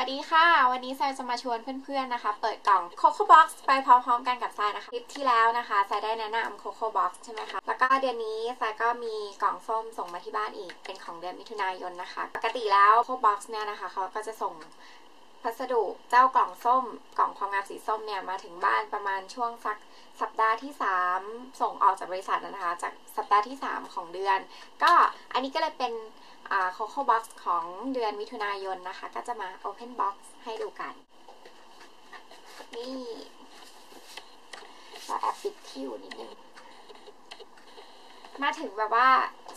วัสดีค่ะ วันนี้ทรายจะมาชวนเพื่อนๆนะคะ เปิดกล่อง Coco Box ไปพร้อมๆกันกับทรายนะคะคลิปที่แล้วนะคะทรายได้แนะนำ Coco Box ใช่ไหมคะแล้วก็เดือนนี้ทรายก็มีกล่องส้มส่งมาที่บ้านอีก เป็นของเดือนมิถุนายนนะคะ ปกติแล้ว Coco Box เนี่ยนะคะเขาก็จะส่ง พัสดุเจ้ากล่องส้ม กล่องความงามสีส้มเนี่ยมาถึงบ้านประมาณช่วงสักสัปดาห์ที่ 3 ส่งออกจากบริษัทนะคะ จากสัปดาห์ที่ 3 ของเดือน ก็อันนี้ก็เลยเป็นโคโค่บ็อกซ์ของเดือนมิถุนายนนะคะ ก็จะมา Open Box ให้ดูกัน นี่เราแอบปิดทิวนิดนึงมาถึงแบบว่า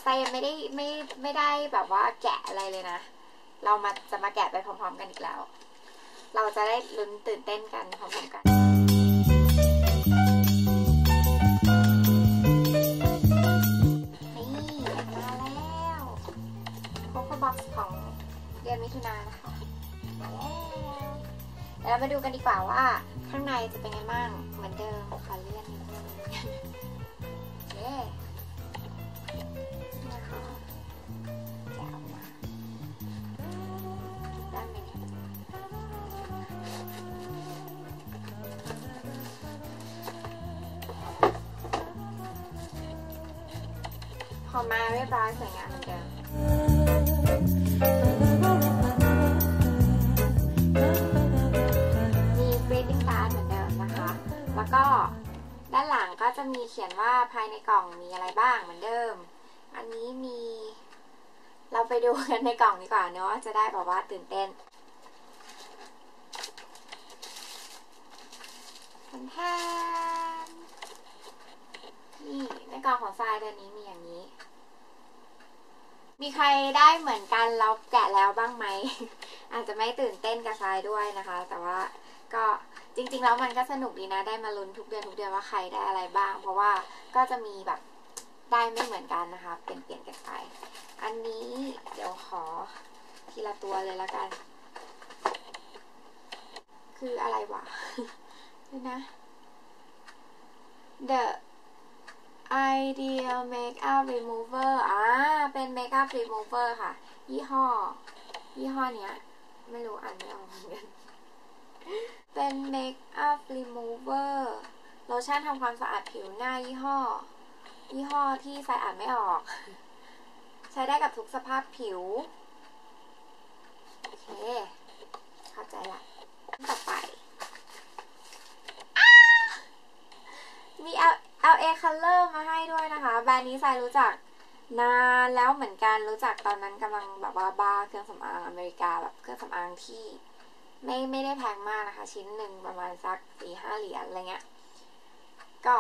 ไซยังไม่ได้ไม่ไม่ได้แบบว่าแกะอะไรเลยนะ เรามาจะมาแกะไปพร้อมๆกันอีกแล้ว เราจะได้ลุ้นตื่นเต้นกันพร้อมๆกันนี่มาแล้วโคโค่บ็อกซ์ของเดือนมิถุนายนนะคะมาแล้วเดี๋ยวเรามาดูกันดีกว่าว่าข้างในจะเป็นไงบ้างเหมือนเดิม อมาเรียบร้อยสวยงามเหมือนเดิมมี greeting card เหมือนเดิมนะคะ แล้วก็ด้านหลังก็จะมีเขียนว่าภายในกล่องมีอะไรบ้างเหมือนเดิม อันนี้มี เราไปดูกันในกล่องดีกว่าเนาะจะได้แบบว่าตื่นเต้นแทนแทนนี่ในกล่องของทรายเดือนนี้มีอย่างนี้ มีใครได้เหมือนกันเราแกะแล้วบ้างไหม อาจจะไม่ตื่นเต้นกับทรายด้วยนะคะ แต่ว่าก็จริง ๆ แล้วมันก็สนุกดีนะ ได้มาลุ้นทุกเดือนทุกเดือนว่าใครได้อะไรบ้าง เพราะว่าก็จะมีแบบได้ไม่เหมือนกันนะคะเป็นเปลี่ยนกันไป อันนี้เดี๋ยวขอทีละตัวเลยละกัน คืออะไรวะดูนะ The Ideal Makeup Remover อ่า เป็น Makeup Remover ค่ะ ยี่ห้อ ยี่ห้อเนี้ย ไม่รู้อ่านไม่ออกเหมือนกัน เป็น Makeup Remover โลชั่นทำความสะอาดผิวหน้ายี่ห้อ ยี่ห้อที่ใส่อ่านไม่ออก ใช้ได้กับทุกสภาพผิว โอเค เข้าใจละต่อไป มี L LA Color มาให้ด้วยนะคะ แบรนด์นี้ใส่รู้จัก นานแล้วเหมือนกันรู้จักตอนนั้นกำลังแบบว่าบ้าเครื่องสำอางอเมริกาแบบเครื่องสำอางที่ ไม่ไม่ได้แพงมากนะคะ ชิ้นหนึ่งประมาณสักสี่ห้าเหรียญอะไรเงี้ยก็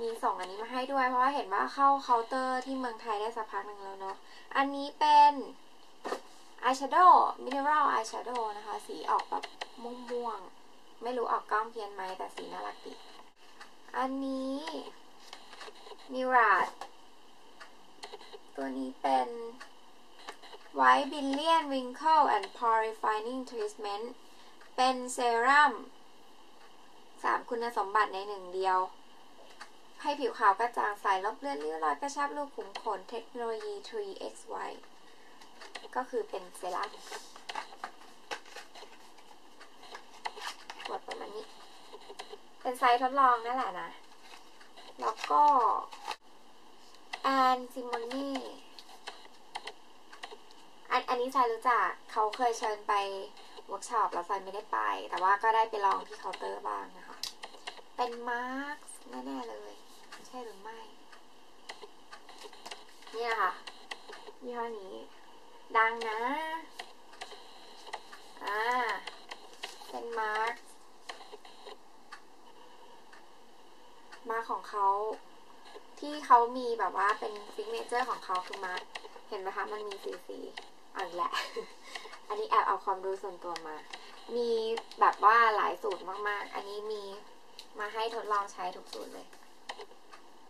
มีส่งอันนี้มาให้ด้วย เพราะว่าเห็นว่าเข้าเคาน์เตอร์ที่เมืองไทยได้สักพักหนึ่งแล้วเนาะอันนี้เป็นอายแชโดว์มิเนอรัลอายแชโดว์นะคะ สีออกแบบม่วงๆ ไม่รู้ออกกล้องเพี้ยนไหมแต่สีน่ารักดี อันนี้มิราด ตัวนี้เป็น White Billion Wrinkle and Pore Refining Treatment เป็นเซรั่มสามคุณสมบัติในหนึ่งเดียว ให้ผิวขาวกระจ่างใสลบเลือนริ้วรอยกระชับรูขุมขนเทคโนโลยี 3xy ก็คือเป็นเซรั่มกดประมาณนี้ เป็นไซส์ทดลองนั่นแหละนะ แล้วก็ อนซิมอนี่อันอันนี้ไซรู้จักเขาเคยเชิญไปเวิร์กช็อปแล้วไซไม่ได้ไป แต่ว่าก็ได้ไปลองที่เคาน์เตอร์บ้างนะคะ เป็นมาร์คแน่ๆเลย ใช่หรือไม่ เนี่ยค่ะยี่ห้อนี้ ดังนะ อ่า เป็นมาร์คมาของเขา ที่เขามีแบบว่าเป็นซิกเนเจอร์ของเขาคือมาร์คเห็นไหมคะ มันมีสีสีอ่อนแหละ อันนี้แอบเอาความรู้ส่วนตัวมา มีแบบว่าหลายสูตรมากๆ อันนี้มีมาให้ทดลองใช้ทุกสูตรเลย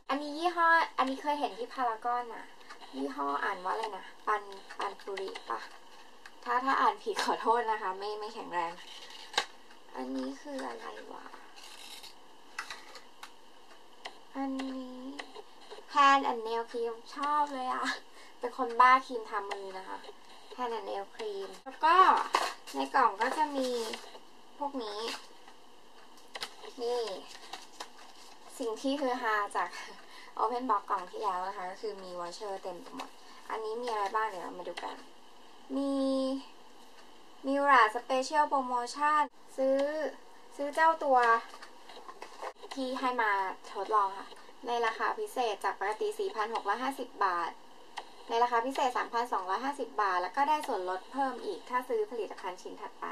อันนี้ยี่ห้อ อันนี้เคยเห็นที่พารากอนอะยี่ห้ออ่านว่าอะไรนะ ปันปันปุริปะถ้าถ้าอ่านผิดขอโทษนะคะ ไม่ไม่แข็งแรง อันนี้คืออะไรวะ อันนี้ นแอนเนลครีมชอบเลยอะเป็นคนบ้าครีมทามือนะคะแพนแอนเนลครีม แล้วก็ในกล่องก็จะมีพวกนี้ นี่ สิ่งที่คือฮาจาก Open Box กล่องที่แล้วนะคะ ก็คือมีวอเชอร์เต็มไปหมด อันนี้มีอะไรบ้างเดี๋ยวเรามาดูกัน มีมิวราสเปเชียลโปรโมชั่นซื้อซื้อเจ้าตัวที่ให้มาทดลองค่ะ ในราคาพิเศษจากปกติ 4,650 บาท ในราคาพิเศษ 3,250 บาท แล้วก็ได้ส่วนลดเพิ่มอีกถ้าซื้อผลิตภัณฑ์ชิ้นถัดไป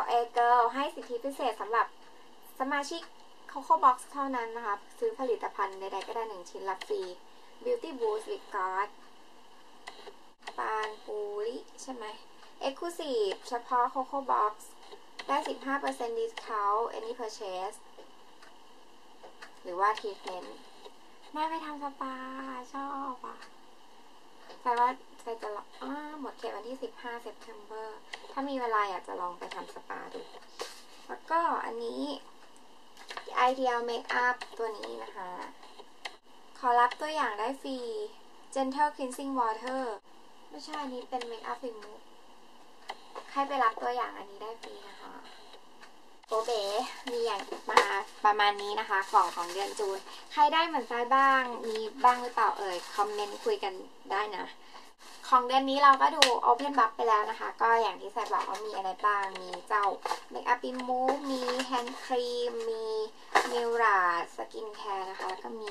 LA Girl ให้สิทธิพิเศษสำหรับสมาชิก Coco Box เท่านั้นนะคะ ซื้อผลิตภัณฑ์ใดๆก็ได้1ชิ้นรับฟรี Beauty Boost with God ปานปูริใช่ไหม Exclusive เฉพาะ Coco Box ได้ 15% discount any purchase หรือว่า treatment แม่ไปทำสปาชอบอะแต่ว่าใจจะลองหมดเขตวันที่15 September ถ้ามีเวลาอยากจะลองไปทำสปาดู แล้วก็อันนี้ Ideal Makeup ตัวนี้นะคะ ขอรับตัวอย่างได้ฟรี Gentle Cleansing Water ไม่ใช่อันนี้เป็น Makeup Remove ให้ไปรับตัวอย่างอันนี้ได้ฟรีนะ โอเบมีอย่างมาประมาณนี้นะคะกล่องของเดือนจูน ใครได้เหมือนทรายบ้าง มีบ้างหรือเปล่าเอ่ย คอมเมนต์คุยกันได้นะ ของเดือนนี้เราก็ดู Open Box ไปแล้วนะคะ ก็อย่างที่ใส่บอกว่ามีอะไรบ้าง มีเจ้า Makeup Remove มี Hand Cream มี m i r a Skin Care นะคะ แล้วก็มี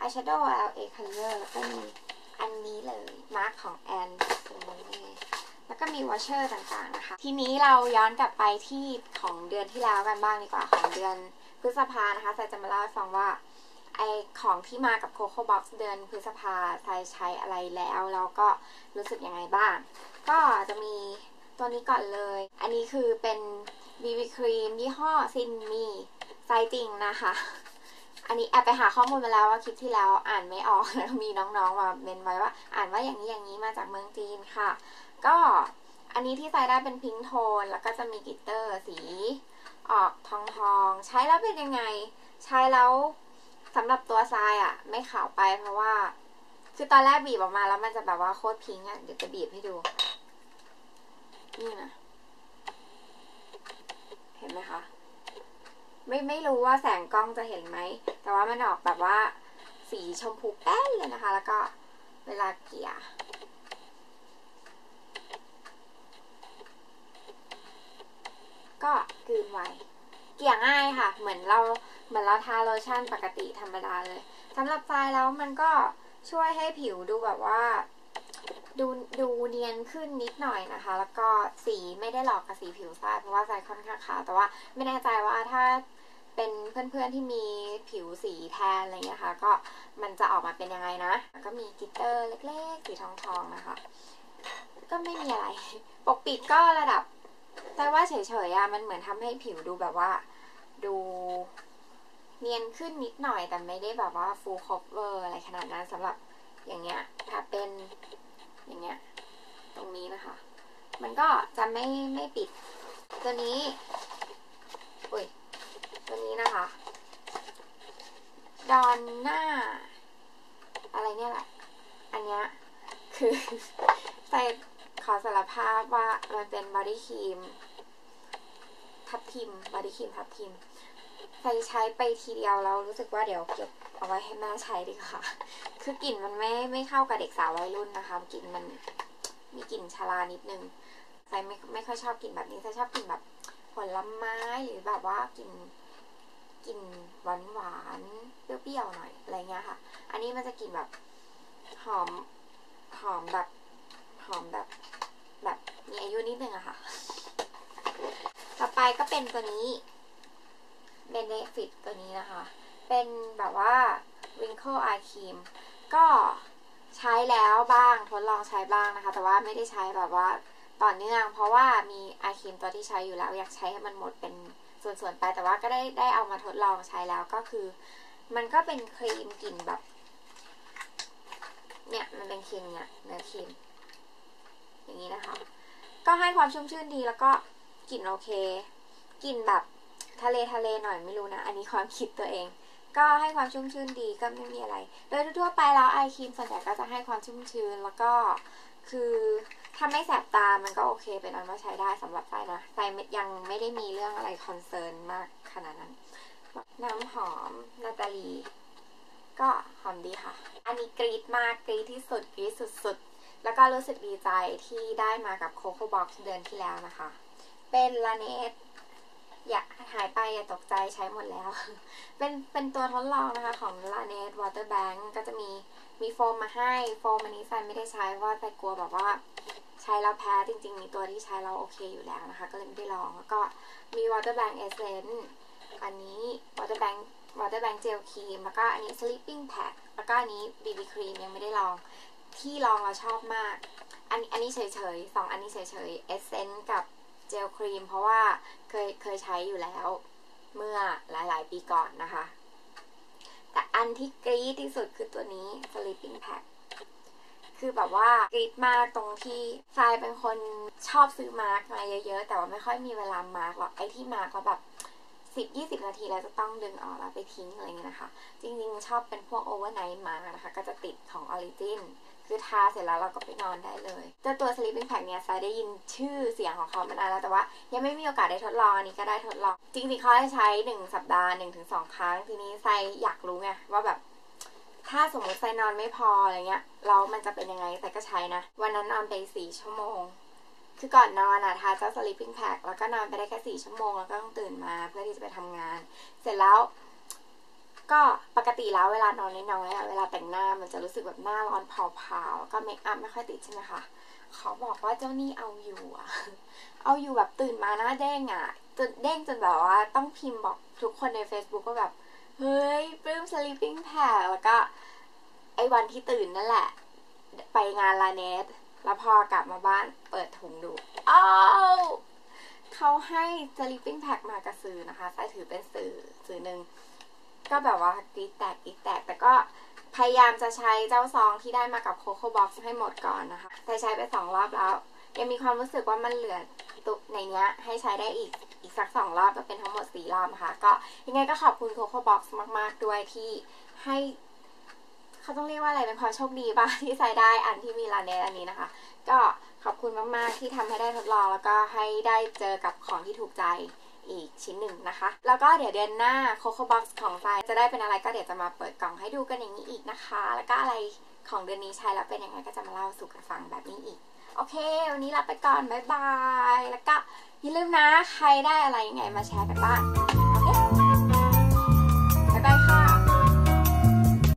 Eyeshadow LA Color แล้วก็มีอันนี้เลย มาร์คของแอนตรงนี้ แล้วก็มีวอชเชอร์ต่างๆนะคะ ทีนี้เราย้อนกลับไปที่ของเดือนที่แล้วกันบ้างดีกว่าของเดือนพฤษภานะคะใส่จะมาเล่าให้ฟังว่าไอของที่มากับ Coco Box เดือนพฤษภาใส่ใช้อะไรแล้วแล้วก็รู้สึกยังไงบ้าง ก็จะมีตัวนี้ก่อนเลย อันนี้คือเป็น BB ครีมยี่ห้อซินมีไซจริงนะคะ อันนี้แอบไปหาข้อมูลมาแล้วว่าคลิปที่แล้วอ่านไม่ออกแล้วมีน้องๆมาเมนไว้ว่า อ่านว่าอย่างนี้อย่างนี้มาจากเมืองจีนค่ะ ก็อันนี้ที่ใส่ได้เป็นพิงโทน แล้วก็จะมีกิตเตอร์สีออกทองทองๆใช้แล้วเป็นยังไง ใช้แล้วสำหรับตัวทรายอะ่ะ ไม่ขาวไปเพราะว่า คือตอนแรกบีบออกมาแล้วมันจะแบบว่าโคตรพิงอะ เดี๋ยวจะบีบให้ดู นี่นะ เห็นไหมคะ ไม่ไม่รู้ว่าแสงกล้องจะเห็นไหม แต่ว่ามันออกแบบว่า สีชมพูแป้นเลยนะคะ แล้วก็เวลาเกี่ย ก็กลืนไว้ เกลี่ยง่ายค่ะ เหมือนเราเหมือนเราทาโลชั่นปกติธรรมดาเลยสำหรับทรายแล้วมันก็ช่วยให้ผิวดูแบบว่า ดูดูเนียนขึ้นนิดหน่อยนะคะ แล้วก็สีไม่ได้หลอกกับสีผิวทรายเพราะว่าทรายค่อนข้างขาวแต่ว่าไม่แน่ใจว่าถ้าเป็นเพื่อนๆที่มีผิวสีแทนอะไรเงี้ยค่ะ ก็มันจะออกมาเป็นยังไงนะ ก็มีกิตเตอร์เล็กๆ สีทองๆนะคะ ก็ไม่มีอะไร ปกปิดก็ระดับ แต่ว่าเฉยๆอะมันเหมือนทำให้ผิวดูแบบว่า ดูเนียนขึ้นนิดหน่อยแต่ไม่ได้แบบว่า full cover อะไรขนาดนั้นสำหรับอย่างเงี้ย ถ้าเป็นอย่างเงี้ย ตรงนี้นะคะ มันก็จะไม่ไม่ปิด ตัวนี้อุ้ยตัวนี้นะคะ ดอนหน้า อะไรเนี่ยแหละ อันเนี้ยคือใส่ ขอสารภาพว่ามันเป็นบอดี้ครีมทับทิมบอดี้ครีมทับทิมใส่ใช้ไปทีเดียวแล้วรู้สึกว่าเดี๋ยวเก็บเอาไว้ให้แม่ใช้ดีกว่าคือกลิ่นมันไม่ไม่เข้ากับเด็กสาววัยรุ่นนะคะกลิ่นมันมีกลิ่นชาลานิดนึงใส่ไม่ไม่ค่อยชอบกลิ่นแบบนี้ใส่ชอบกลิ่นแบบผลไม้หรือแบบว่ากลิ่นกลิ่นหวานหวานเปรี้ยวๆหน่อยอะไรเงี้ยค่ะ อันนี้มันจะกลิ่นแบบหอมหอมแบบ หอมแบบ แบบมีอายุนิดนึงอะค่ะ ต่อไปก็เป็นตัวนี้เบนเดฟิตตัวนี้นะคะ เป็นแบบว่า wrinkle eye cream ก็ใช้แล้วบ้างทดลองใช้บ้างนะคะ แต่ว่าไม่ได้ใช้แบบว่าต่อเนื่อง เพราะว่ามีไอครีมตัวที่ใช้อยู่แล้ว อยากใช้ให้มันหมดเป็นส่วนๆไป แต่ว่าก็ได้ได้เอามาทดลองใช้แล้วก็คือ มันก็เป็นครีมกลิ่นแบบ เนี่ยมันเป็นครีมเนี่ยเนื้อครีม อย่างนี้นะคะ ก็ให้ความชุ่มชื่นดีแล้วก็กลิ่นโอเคกลิ่นแบบทะเลทะเลหน่อยไม่รู้นะ อันนี้ความคิดตัวเอง ก็ให้ความชุ่มชื้นดีก็ไม่มีอะไร โดยทั่วๆไปแล้วไอครีมส่วนใหญ่ก็จะให้ความชุ่มชื้นแล้วก็คือถ้าไม่แสบตา มันก็โอเค เป็นอันว่าใช้ได้สำหรับไซนะไซยังไม่ได้มีเรื่องอะไรคอนเซิร์นมากขนาดนั้น น้ำหอมนาตาลี ก็หอมดีค่ะ อันนี้กรีดมากกรีดที่สุดกรีดสุดๆ แล้วก็รู้สึกดีใจที่ได้มากับโคโค่บ็อกซ์เดือนที่แล้วนะคะ เป็นลาเนสอย่าหายไปอย่าตกใจใช้หมดแล้ว เป็นเป็นตัวทดลองนะคะของลาเนสวอเตอร์แบงก็จะมีมีโฟมมาให้โฟมอันนี้ไซไม่ได้ใช้เพราะว่าไซกลัวแบบว่าใช้แล้วแพ้จริง ๆ มีตัวที่ใช้แล้วโอเคอยู่แล้วนะคะ ก็เลยไม่ได้ลองแล้วก็มีวอเตอร์แบงเอเซนอันนี้วอเตอร์แบงวอเตอร์แบงเจลครีมแล้วก็อันนี้ sleeping pad แล้วก็อันนี้ BB ครีมยังไม่ได้ลอง ที่ลองเราชอบมาก อันอันนี้เฉยๆสองอันนี้เฉยๆเอสเซนต์กับเจลครีม เพราะว่าเคยเคยใช้อยู่แล้วเมื่อหลายๆ ปีก่อนนะคะ แต่อันที่กรี๊ดที่สุดคือตัวนี้ sleeping pad คือแบบว่ากรี๊ดมากตรงที่ทรายเป็นคนชอบซื้อมาร์กมาเยอะๆ แต่ว่าไม่ค่อยมีเวลามาร์กหรอกไอ้ที่มาร์กแล้วแบบสิบยี่สิบนาทีแล้วจะต้องดึงออกแล้วไปทิ้งอะไรเงี้ยนะคะ จริงๆ ชอบเป็นพวกโอเวอร์ไนท์มาร์กนะคะ ก็จะติดของออริจิน คือทาเสร็จแล้วเราก็ไปนอนได้เลยแต่ตัว sleeping pack เนี่ยทรายได้ยินชื่อเสียงของเขามานานแล้วแต่ว่า ยังไม่มีโอกาสได้ทดลองอันนี้ก็ได้ทดลอง จริงๆเขาให้ใช้หนึ่งสัปดาห์หนึ่งถึงสองครั้ง ทีนี้ทรายอยากรู้ไงว่าแบบถ้าสมมติไซนอนไม่พออะไรเงี้ยแล้วมันจะเป็นยังไงไซก็ใช้นะ วันนั้นนอนไปสี่ชั่วโมง คือก่อนนอนอะทาเจ้า sleeping pack แล้วก็นอนไปได้แค่สี่ชั่วโมง แล้วก็ต้องตื่นมาเพื่อที่จะไปทำงาน เสร็จแล้ว ก็ปกติแล้วเวลานอนน้อยๆเวลาแต่งหน้ามันจะรู้สึกแบบหน้าร้อนเผาๆก็เมคอัพไม่ค่อยติดใช่ไหมคะเขาบอกว่าเจ้านี่เอาอยู่อะเอาอยู่แบบตื่นมาหน้าเด้งอะจนเด้งจนแบบว่าต้องพิมพ์บอกทุกคนใน Facebook ก็แบบ เฮ้ยปลื้ม sleeping pad แล้วก็ ไอ้วันที่ตื่นนั่นแหละ ไปงานลาเนสแล้วพอกลับมาบ้านเปิดถุงดูอ้าวเขาให้ sleeping pack มากระสือนะคะใส่ถือเป็นสื่อสื่อหนึ่ง ก็แบบว่ากรีแตกกรีแตกแต่ก็พยายามจะใช้เจ้าซองที่ได้มากับโคโค่บ็อกซ์ให้หมดก่อนนะคะ แต่ใช้ไปสองรอบแล้ว ยังมีความรู้สึกว่ามันเหลือตุกในเนี้ยให้ใช้ได้อีกอีกสักสองรอบก็เป็นทั้งหมดสี่รอบนะคะ ก็ยังไงก็ขอบคุณโคโค่บ็อกซ์มาก ๆ ด้วยที่ให้เขาต้องเรียกว่าอะไรเป็นความโชคดีป่ะที่ใช้ได้อันที่มีลาเนสอันนี้นะคะ ก็ขอบคุณมาก ๆ ที่ทำให้ได้ทดลองแล้วก็ให้ได้เจอกับของที่ถูกใจ อีกชิ้นหนึ่งนะคะ แล้วก็เดี๋ยวเดือนหน้าโคโค่บ็อกซ์ของไฟจะได้เป็นอะไรก็เดี๋ยวจะมาเปิดกล่องให้ดูกันอย่างนี้อีกนะคะ แล้วก็อะไรของเดือนนี้ใช้แล้วเป็นยังไงก็จะมาเล่าสู่กันฟังแบบนี้อีก โอเค วันนี้ลาไปก่อน บ๊ายบาย แล้วก็อย่าลืมนะ ใครได้อะไรยังไงมาแชร์กันบ้าง